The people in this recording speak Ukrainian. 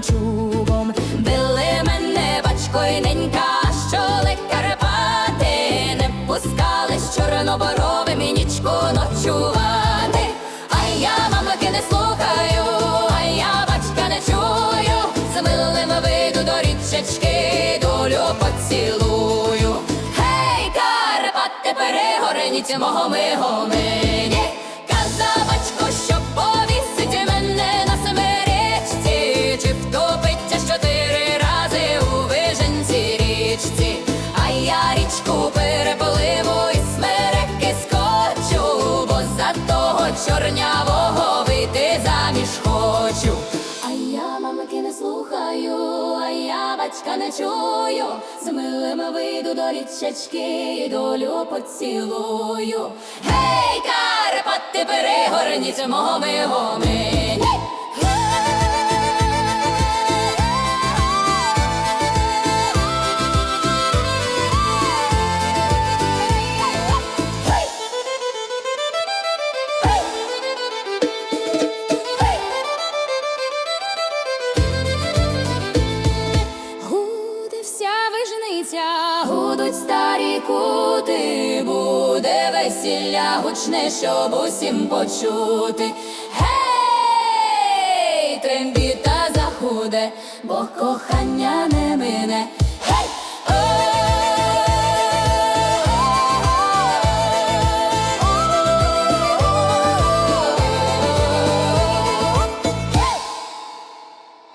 ланчугом, били мене батько й ненька, що Карпати не пускали з чорноборовим і нічку ночувати, а я мамки не слухаю, а я батька не чую, з милим виду до річечки долю поцілую. Гей, Карпати, перегореніть мого мигомині, казав. Заміж хочу. А я мамки не слухаю, а я батька не чую. З милими вийду до річечки і долю поцілую. Гей, Карпати, перегорніть мого мого вижниця, гудуть старі кути, буде весілля гучне, щоб усім почути. Гей, трембіта захуде, бо кохання не.